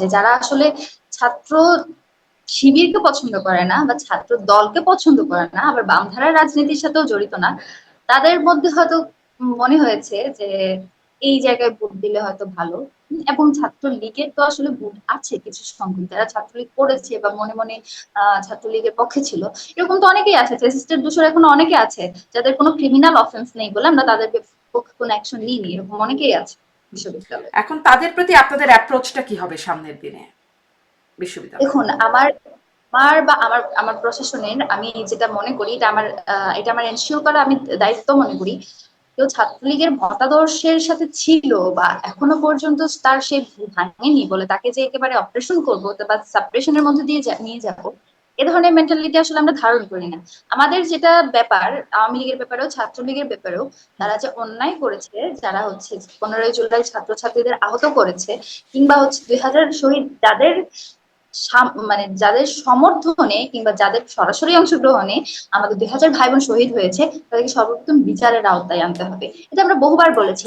যে যারা আসলে ছাত্র শিবিরকে পছন্দ করে না বা ছাত্র দলকে পছন্দ করে না, আবার বামধারার রাজনীতির সাথেও জড়িত না, তাদের মধ্যে হয়তো মনে হয়েছে যে এই জায়গায় ভোট দিলে হয়তো ভালো। এবং ছাত্র লীগের তো আসলে ভোট আছে কিছু সংখ্যক, যারা ছাত্রলীগ করেছে বা মনে মনে ছাত্রলীগের পক্ষে ছিল। এরকম তো অনেকেই আছে রেজিস্টার দোষর এখন অনেকে আছে, যাদের কোনো ক্রিমিনাল অফেন্স নেই বলে আমরা তাদের পক্ষে কোনো অ্যাকশন নিইনি, এরকম অনেকেই আছে। বিশ্ববিদ্যালয়ে। এখন তাদের প্রতি আপনাদের অ্যাপ্রোচটা কি হবে সামনের দিনে বিশ্ববিদ্যালয়? দেখুন আমার আমার বা আমার আমার প্রশাসনের আমি যেটা মনে করি এটা আমার এটা আমার এনশিওর করা আমি দায়িত্ব মনে করি কেউ ছাত্রলীগের মতাদর্শের সাথে ছিল বা এখনও পর্যন্ত তার সে ভাঙেনি বলে তাকে যে একেবারে অপারেশন করব বা সাপ্রেশনের মধ্যে দিয়ে নিয়ে যাব এ ধরনের মেন্টালিটি আসলে আমরা ধারণ করি না। আমাদের যেটা ব্যাপার, আওয়ামী লীগের ব্যাপারেও, ছাত্রলীগের ব্যাপারেও, তারা যে অন্যায় করেছে, যারা হচ্ছে পনেরোই জুলাই ছাত্রছাত্রীদের আহত করেছে, কিংবা হচ্ছে দুই হাজার শহীদ যাদের মানে যাদের সমর্থনে, কিংবা যাদের সরাসরি অংশগ্রহণে আমাদের দুই হাজার ভাই বোন শহীদ হয়েছে, তাদেরকে সর্বপ্রথম বিচারের আওতায় আনতে হবে। এটা আমরা বহুবার বলেছি।